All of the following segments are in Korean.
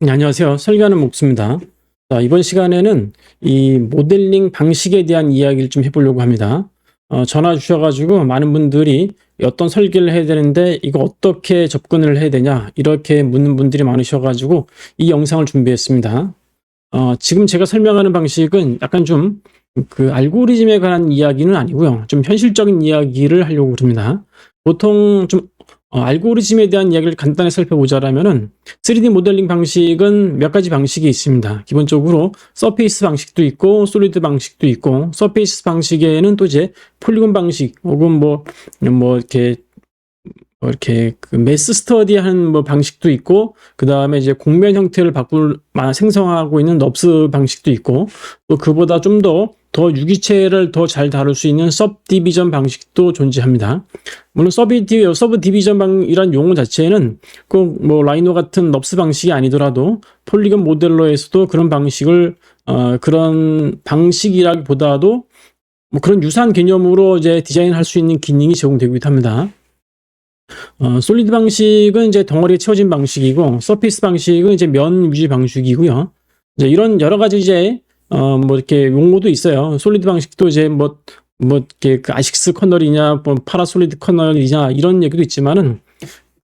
네, 안녕하세요. 설계하는 목수입니다. 자, 이번 시간에는 이 모델링 방식에 대한 이야기를 좀 해보려고 합니다. 어, 전화 주셔가지고 많은 분들이 어떤 설계를 해야 되는데 이거 어떻게 접근을 해야 되냐 이렇게 묻는 분들이 많으셔가지고 이 영상을 준비했습니다. 어, 지금 제가 설명하는 방식은 약간 좀 그 알고리즘에 관한 이야기는 아니고요. 좀 현실적인 이야기를 하려고 합니다. 보통 좀 어, 알고리즘에 대한 이야기를 간단히 살펴보자라면은 3D 모델링 방식은 몇 가지 방식이 있습니다. 기본적으로 서페이스 방식도 있고 솔리드 방식도 있고 서페이스 방식에는 또 이제 폴리곤 방식 혹은 뭐뭐 이렇게 뭐 이렇게 그 매스 스터디하는 뭐 방식도 있고 그 다음에 이제 공면 형태를 바꿀 마- 생성하고 있는 넙스 방식도 있고 또 그보다 좀 더 더 유기체를 더 잘 다룰 수 있는 섭 디비전 방식도 존재합니다. 물론 서비 디 서브 디비전 방이란 용어 자체는 꼭 뭐 라이노 같은 넙스 방식이 아니더라도 폴리곤 모델러에서도 그런 방식을 어 그런 방식이라기보다도 뭐 그런 유사한 개념으로 이제 디자인할 수 있는 기능이 제공되기도 합니다. 어, 솔리드 방식은 이제 덩어리에 채워진 방식이고, 서피스 방식은 이제 면 위주 방식이고요. 이제 이런 여러 가지 이제, 어, 뭐 이렇게 용어도 있어요. 솔리드 방식도 이제 뭐, 뭐 이렇게 그 아식스 커널이냐, 뭐 파라솔리드 커널이냐, 이런 얘기도 있지만은,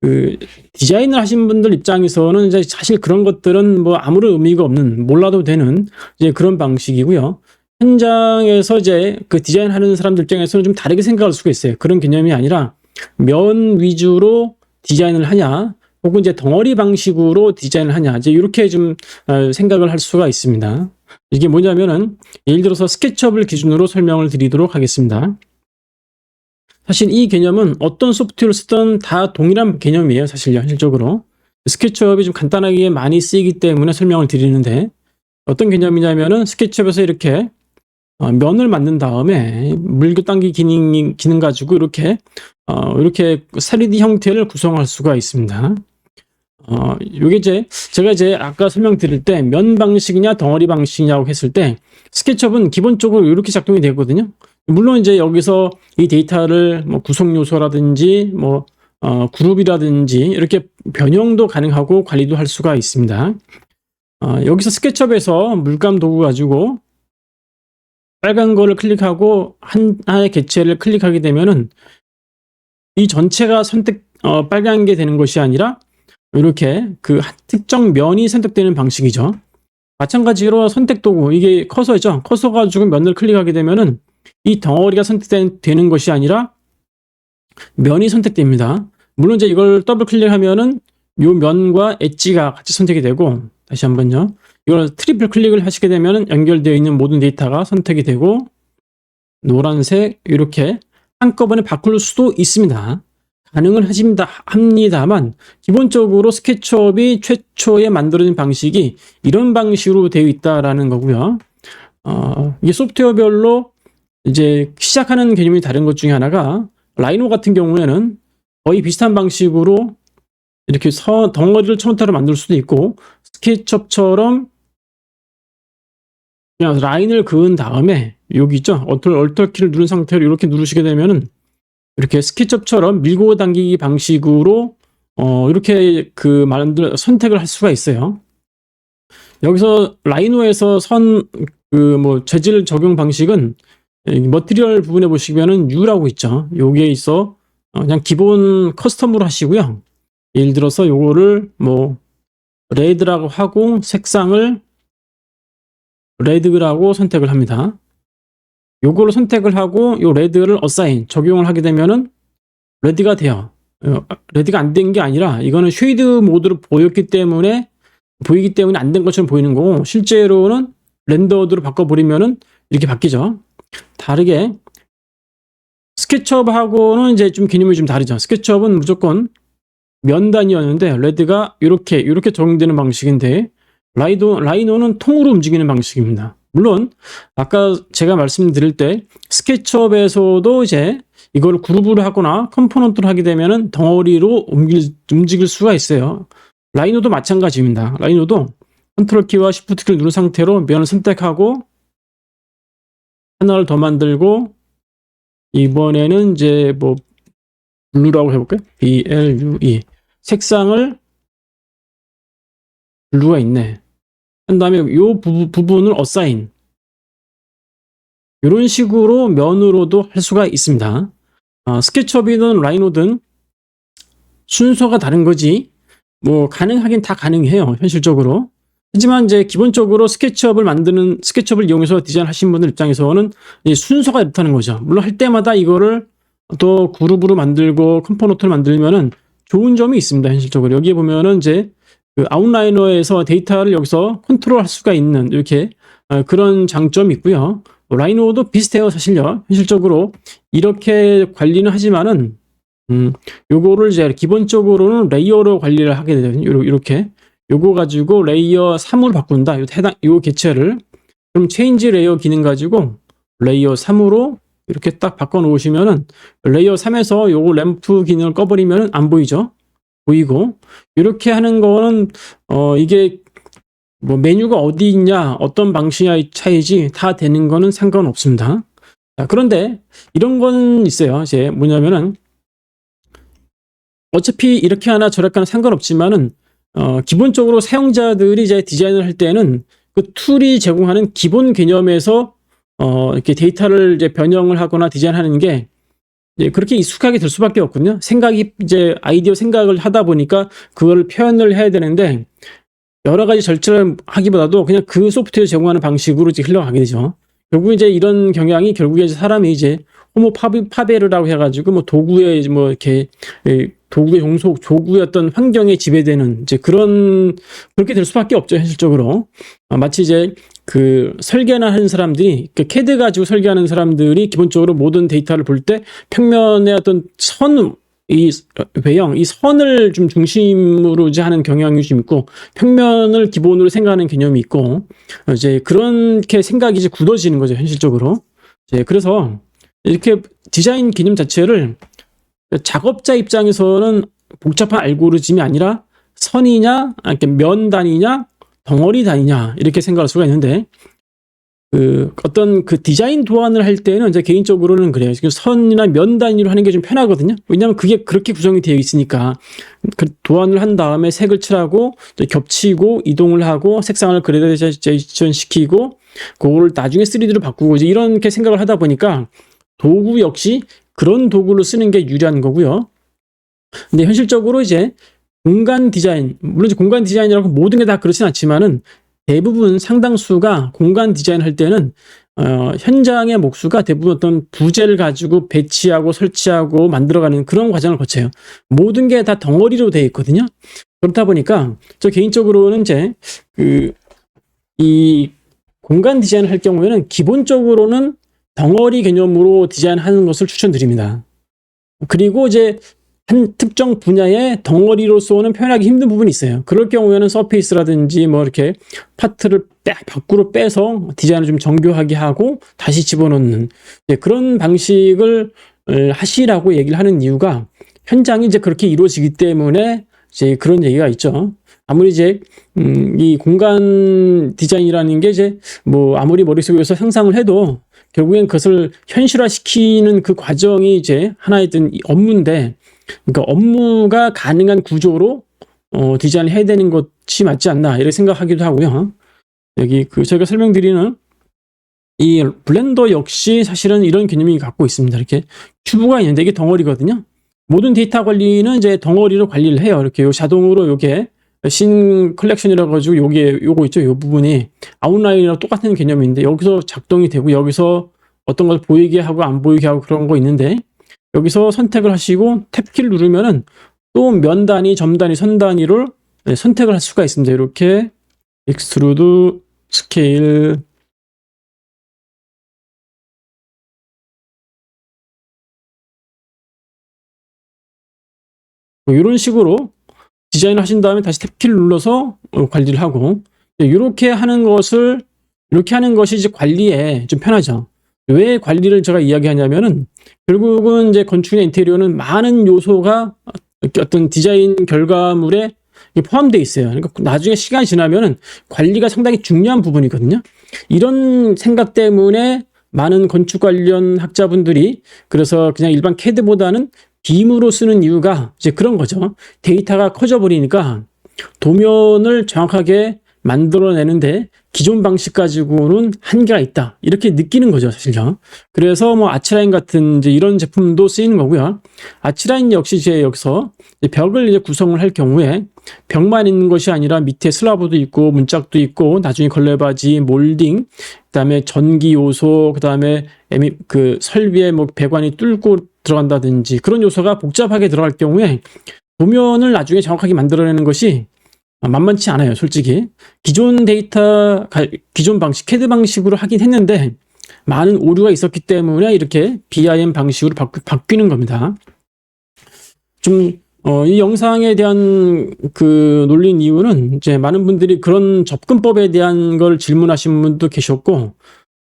그 디자인을 하신 분들 입장에서는 이제 사실 그런 것들은 뭐 아무런 의미가 없는, 몰라도 되는 이제 그런 방식이고요. 현장에서 이제 그 디자인하는 사람들 입장에서는 좀 다르게 생각할 수가 있어요. 그런 개념이 아니라, 면 위주로 디자인을 하냐, 혹은 이제 덩어리 방식으로 디자인을 하냐, 이제 이렇게 좀 어, 생각을 할 수가 있습니다. 이게 뭐냐면은 예를 들어서 스케치업을 기준으로 설명을 드리도록 하겠습니다. 사실 이 개념은 어떤 소프트웨어를 쓰든 다 동일한 개념이에요, 사실요, 현실적으로. 스케치업이 좀 간단하게 많이 쓰이기 때문에 설명을 드리는데 어떤 개념이냐면은 스케치업에서 이렇게 어, 면을 만든 다음에 물교 당기 기능 기능 가지고 이렇게 어, 이렇게 3D 형태를 구성할 수가 있습니다. 어, 요게 이제 제가 이제 아까 설명드릴 때 면 방식이냐 덩어리 방식이냐고 했을 때 스케치업은 기본적으로 이렇게 작동이 되거든요. 물론 이제 여기서 이 데이터를 뭐 구성 요소라든지 뭐 어, 그룹이라든지 이렇게 변형도 가능하고 관리도 할 수가 있습니다. 어, 여기서 스케치업에서 물감 도구 가지고 빨간 거를 클릭하고 하나의 객체를 클릭하게 되면은 이 전체가 선택 어, 빨간 게 되는 것이 아니라 이렇게 그한 특정 면이 선택되는 방식이죠. 마찬가지로 선택 도구 이게 커서죠. 커서 가지고 면을 클릭하게 되면은 이 덩어리가 선택되는 것이 아니라 면이 선택됩니다. 물론 이제 이걸 더블 클릭하면은 요 면과 엣지가 같이 선택이 되고 다시 한번요. 이걸 트리플 클릭을 하시게 되면 연결되어 있는 모든 데이터가 선택이 되고 노란색 이렇게 한꺼번에 바꿀 수도 있습니다. 가능은 하십니다, 합니다만 기본적으로 스케치업이 최초에 만들어진 방식이 이런 방식으로 되어 있다라는 거고요. 어, 이게 소프트웨어별로 이제 시작하는 개념이 다른 것 중에 하나가 라이노 같은 경우에는 거의 비슷한 방식으로 이렇게 서, 덩어리를 처음부터 만들 수도 있고 스케치업처럼 그냥 라인을 그은 다음에 여기 있죠 얼터, 얼터 키를 누른 상태로 이렇게 누르시게 되면은 이렇게 스케치업처럼 밀고 당기기 방식으로 어 이렇게 그 만들 선택을 할 수가 있어요. 여기서 라이노에서 선 그 뭐 재질 적용 방식은 이 머티리얼 부분에 보시면은 U라고 있죠. 여기에 있어 어, 그냥 기본 커스텀으로 하시고요. 예를 들어서 요거를 뭐 레드라고 하고 색상을 레드라고 선택을 합니다. 요거를 선택을 하고 요 레드를 어사인 적용을 하게 되면은 레드가 돼요. 어, 레드가 안 된 게 아니라 이거는 쉐이드 모드로 보였기 때문에 보이기 때문에 안 된 것처럼 보이는 거고 실제로는 렌더드로 바꿔버리면은 이렇게 바뀌죠. 다르게 스케치업하고는 이제 좀 개념이 좀 다르죠. 스케치업은 무조건 면 단위였는데 레드가 이렇게 이렇게 적용되는 방식인데 라이도 라이노는 통으로 움직이는 방식입니다. 물론 아까 제가 말씀드릴 때 스케치업에서도 이제 이걸 그룹을 하거나 컴포넌트를 하게 되면은 덩어리로 옮길, 움직일 수가 있어요. 라이노도 마찬가지입니다. 라이노도 컨트롤 키와 시프트 키를 누른 상태로 면을 선택하고 하나를 더 만들고 이번에는 이제 뭐 블루라고 해볼까요? B L U E 색상을 분류가 있네. 한 다음에 요 부, 부분을 어사인. 이런 식으로 면으로도 할 수가 있습니다. 어, 스케치업이든 라이노든 순서가 다른 거지. 뭐 가능하긴 다 가능해요. 현실적으로. 하지만 이제 기본적으로 스케치업을 만드는 스케치업을 이용해서 디자인 하신 분들 입장에서는 순서가 이렇다는 거죠. 물론 할 때마다 이거를 또 그룹으로 만들고 컴포넌트를 만들면은 좋은 점이 있습니다. 현실적으로 여기에 보면은 이제 그 아웃라이너에서 데이터를 여기서 컨트롤할 수가 있는 이렇게 어, 그런 장점이 있고요. 라이노도 비슷해요, 사실요. 현실적으로 이렇게 관리는 하지만은 음, 요거를 이제 기본적으로는 레이어로 관리를 하게. 요러- 이렇게 요거 가지고 레이어 3으로 바꾼다. 요 해당 요 개체를 그럼 체인지 레이어 기능 가지고 레이어 3으로 이렇게 딱 바꿔 놓으시면은 레이어 3에서 요거 램프 기능을 꺼버리면은 안 보이죠? 보이고 이렇게 하는 거는 어 이게 뭐 메뉴가 어디 있냐 어떤 방식의 차이지 다 되는 거는 상관없습니다. 자, 그런데 이런 건 있어요. 이제 뭐냐면은 어차피 이렇게 하나 저렇게 하나 상관없지만은 어, 기본적으로 사용자들이 이제 디자인을 할 때는 그 툴이 제공하는 기본 개념에서 어, 이렇게 데이터를 이제 변형을 하거나 디자인하는 게 이제 그렇게 익숙하게 될 수밖에 없거든요. 생각이 이제 아이디어 생각을 하다 보니까 그걸 표현을 해야 되는데 여러 가지 절차를 하기보다도 그냥 그 소프트웨어 제공하는 방식으로 이제 흘러가게 되죠. 결국 이제 이런 경향이 결국에 이제 사람이 이제 호모 파베르라고 해가지고 뭐 도구의 뭐 이렇게 에, 도구의 종속, 어떤 환경에 지배되는 이제 그런 그렇게 될 수밖에 없죠 현실적으로 아, 마치 이제 그 설계나 하는 사람들이 그 캐드 가지고 설계하는 사람들이 기본적으로 모든 데이터를 볼 때 평면의 어떤 선, 이 외형, 이 선을 좀 중심으로 이제 하는 경향이 좀 있고 평면을 기본으로 생각하는 개념이 있고 어, 이제 그렇게 생각이 이제 굳어지는 거죠 현실적으로. 이제 그래서 이렇게 디자인 개념 자체를 작업자 입장에서는 복잡한 알고리즘이 아니라 선이냐, 아, 이렇게 면 단위냐, 덩어리 단위냐 이렇게 생각할 수가 있는데 그 어떤 그 디자인 도안을 할 때는 이제 개인적으로는 그래요. 지금 선이나 면 단위로 하는 게 좀 편하거든요. 왜냐하면 그게 그렇게 구성이 되어 있으니까 그 도안을 한 다음에 색을 칠하고 겹치고 이동을 하고 색상을 그레데이션 시키고 그거를 나중에 3D로 바꾸고 이제 이렇게 생각을 하다 보니까 도구 역시 그런 도구를 쓰는 게 유리한 거고요. 근데 현실적으로 이제 공간 디자인, 물론 공간 디자인이라고 모든 게 다 그렇진 않지만은 대부분 상당수가 공간 디자인 할 때는 어, 현장의 목수가 대부분 어떤 부재를 가지고 배치하고 설치하고 만들어가는 그런 과정을 거쳐요. 모든 게 다 덩어리로 되어 있거든요. 그렇다 보니까 저 개인적으로는 이제 그 이 공간 디자인을 할 경우에는 기본적으로는 덩어리 개념으로 디자인하는 것을 추천드립니다. 그리고 이제 한 특정 분야의 덩어리로서는 표현하기 힘든 부분이 있어요. 그럴 경우에는 서페이스라든지 뭐 이렇게 파트를 빼, 밖으로 빼서 디자인을 좀 정교하게 하고 다시 집어넣는 예, 그런 방식을 어, 하시라고 얘기를 하는 이유가 현장이 이제 그렇게 이루어지기 때문에 이제 그런 얘기가 있죠. 아무리 이제 음, 이 공간 디자인이라는 게 이제 뭐 아무리 머릿속에서 상상을 해도 결국엔 그것을 현실화시키는 그 과정이 이제 하나의 업무인데 그러니까 업무가 가능한 구조로 어, 디자인을 해야 되는 것이 맞지 않나 이렇게 생각하기도 하고요. 여기 그 저희가 설명드리는 이 블렌더 역시 사실은 이런 개념이 갖고 있습니다. 이렇게 큐브가 있는데 이게 덩어리거든요. 모든 데이터 관리는 이제 덩어리로 관리를 해요. 이렇게 요 자동으로 요게 신 컬렉션이라 가지고 요게 요거 있죠. 요 부분이 아웃라인이랑 똑같은 개념인데 여기서 작동이 되고 여기서 어떤 걸 보이게 하고 안 보이게 하고 그런 거 있는데 여기서 선택을 하시고 탭키를 누르면은 또 면 단위, 점 단위, 선 단위를 네, 선택을 할 수가 있습니다. 이렇게 익스트루드 스케일 뭐 이런 식으로 디자인을 하신 다음에 다시 탭키를 눌러서 어, 관리를 하고 이렇게 하는 것을 이렇게 하는 것이 이제 관리에 좀 편하죠. 왜 관리를 제가 이야기하냐면은 결국은 이제 건축이나 인테리어는 많은 요소가 어떤 디자인 결과물에 포함되어 있어요. 그러니까 나중에 시간이 지나면은 관리가 상당히 중요한 부분이거든요. 이런 생각 때문에 많은 건축 관련 학자분들이 그래서 그냥 일반 캐드보다는 빔으로 쓰는 이유가 이제 그런 거죠. 데이터가 커져 버리니까 도면을 정확하게 만들어내는데 기존 방식 가지고는 한계가 있다. 이렇게 느끼는 거죠, 사실요. 그래서 뭐 아치라인 같은 이제 이런 제품도 쓰이는 거고요. 아치라인 역시 이제 여기서 이제 벽을 이제 구성을 할 경우에 벽만 있는 것이 아니라 밑에 슬라브도 있고 문짝도 있고 나중에 걸레바지, 몰딩, 그다음에 전기 요소, 그다음에 그 설비에 뭐 배관이 뚫고 들어간다든지 그런 요소가 복잡하게 들어갈 경우에 도면을 나중에 정확하게 만들어내는 것이 만만치 않아요, 솔직히. 기존 데이터, 가- 기존 방식, 캐드 방식으로 하긴 했는데, 많은 오류가 있었기 때문에 이렇게 BIM 방식으로 바뀌, 는 겁니다. 좀, 어, 이 영상에 대한 그 놀린 이유는 이제 많은 분들이 그런 접근법에 대한 걸 질문하신 분도 계셨고,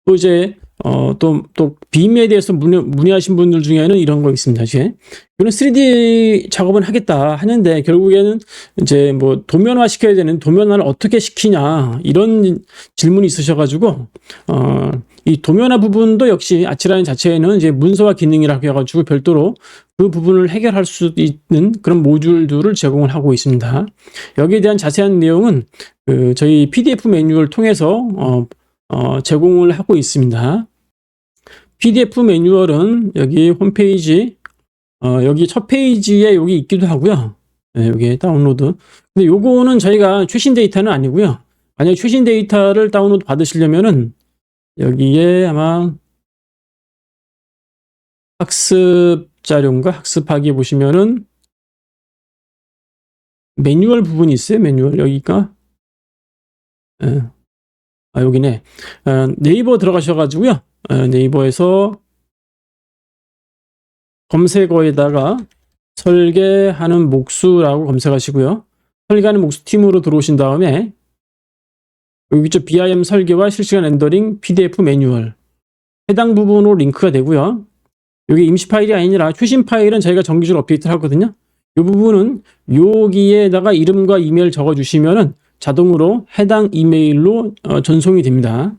또 이제, 어, 또, 또, 빔에 대해서 문의, 문의하신 분들 중에는 이런 거 있습니다. 이제, 이거는 3D 작업은 하겠다 하는데, 결국에는 이제 뭐 도면화 시켜야 되는 도면화를 어떻게 시키냐 이런 질문이 있으셔가지고 어 이 도면화 부분도 역시 아치라인 자체에는 이제 문서화 기능이라고 해가지고 별도로 그 부분을 해결할 수 있는 그런 모듈들을 제공을 하고 있습니다. 여기에 대한 자세한 내용은 그 저희 PDF 매뉴얼 통해서 어, 어, 제공을 하고 있습니다. PDF 매뉴얼은 여기 홈페이지 어, 여기 첫 페이지에 여기 있기도 하고요. 네, 여기 다운로드. 근데 요거는 저희가 최신 데이터는 아니고요. 만약에 최신 데이터를 다운로드 받으시려면은 여기에 아마 학습 자료인가 학습하기 보시면은 매뉴얼 부분이 있어요. 매뉴얼 여기가 예. 아 여기네. 어, 네이버 들어가셔가지고요. 어, 네이버에서 검색어에다가 설계하는 목수라고 검색하시고요. 설계하는 목수 팀으로 들어오신 다음에 여기 있죠. BIM 설계와 실시간 렌더링 PDF 매뉴얼 해당 부분으로 링크가 되고요. 여기 임시 파일이 아니라 최신 파일은 저희가 정기적으로 업데이트를 하거든요. 이 부분은 여기에다가 이름과 이메일 적어주시면은 자동으로 해당 이메일로 어, 전송이 됩니다.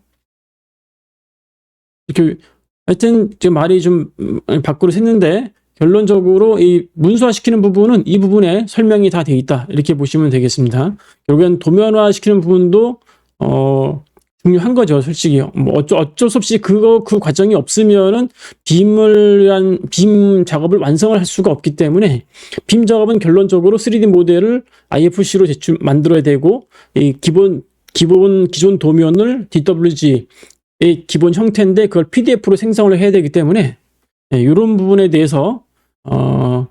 이렇게 하여튼 지금 말이 좀 음, 밖으로 샜는데 결론적으로 이 문서화 시키는 부분은 이 부분에 설명이 다 돼 있다. 이렇게 보시면 되겠습니다. 결국엔 도면화 시키는 부분도 어 중요한 거죠, 솔직히. 뭐 어쩔, 어쩔 수 없이 그거 그 과정이 없으면은 빔을 한빔 작업을 완성을 할 수가 없기 때문에 빔 작업은 결론적으로 3D 모델을 IFC로 제출 만들어야 되고 이 기본 기본 기존 도면을 DWG 의 기본 형태인데 그걸 PDF로 생성을 해야 되기 때문에 예, 이런 부분에 대해서 어,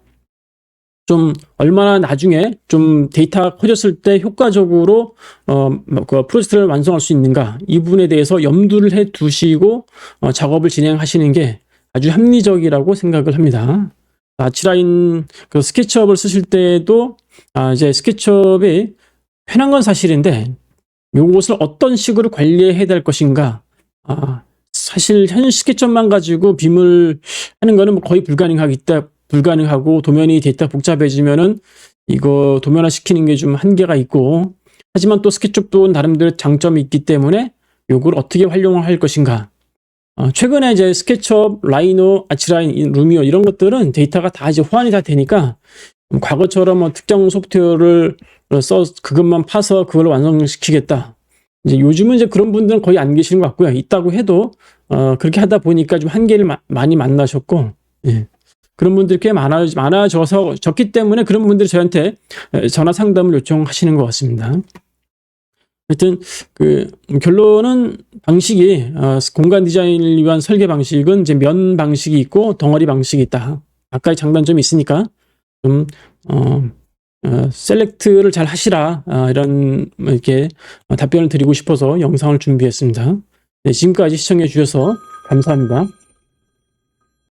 좀 얼마나 나중에 좀 데이터가 커졌을 때 효과적으로 어, 그 프로젝트를 완성할 수 있는가 이 부분에 대해서 염두를 해 두시고 어, 작업을 진행하시는 게 아주 합리적이라고 생각을 합니다. 아치라인 그 스케치업을 쓰실 때도 아, 이제 스케치업이 편한 건 사실인데 요것을 어떤 식으로 관리해야 될 것인가 아, 사실 현 스케치업만 가지고 빔을 하는 거는 뭐 거의 불가능하기 때문에 불가능하고 도면이 데이터 복잡해지면은 이거 도면화 시키는 게 좀 한계가 있고 하지만 또 스케치업도 나름대로 장점이 있기 때문에 요걸 어떻게 활용을 할 것인가 어, 최근에 이제 스케치업, 라이노, 아치라인, 루미오 이런 것들은 데이터가 다 이제 호환이 다 되니까 과거처럼 뭐 특정 소프트웨어를 써 그것만 파서 그걸 완성시키겠다. 이제 요즘은 이제 그런 분들은 거의 안 계시는 것 같고요. 있다고 해도 어, 그렇게 하다 보니까 좀 한계를 마- 많이 만나셨고 예. 그런 분들이 꽤 많아, 많아져서 졌기 때문에 그런 분들이 저한테 에, 전화 상담을 요청하시는 것 같습니다. 하여튼 그 결론은 방식이 어, 공간 디자인을 위한 설계 방식은 이제 면 방식이 있고 덩어리 방식이 있다. 각각의 장단점이 있으니까 좀 어, 어, 셀렉트를 잘 하시라 아, 이런 뭐 이렇게 어, 답변을 드리고 싶어서 영상을 준비했습니다. 네, 지금까지 시청해 주셔서 감사합니다.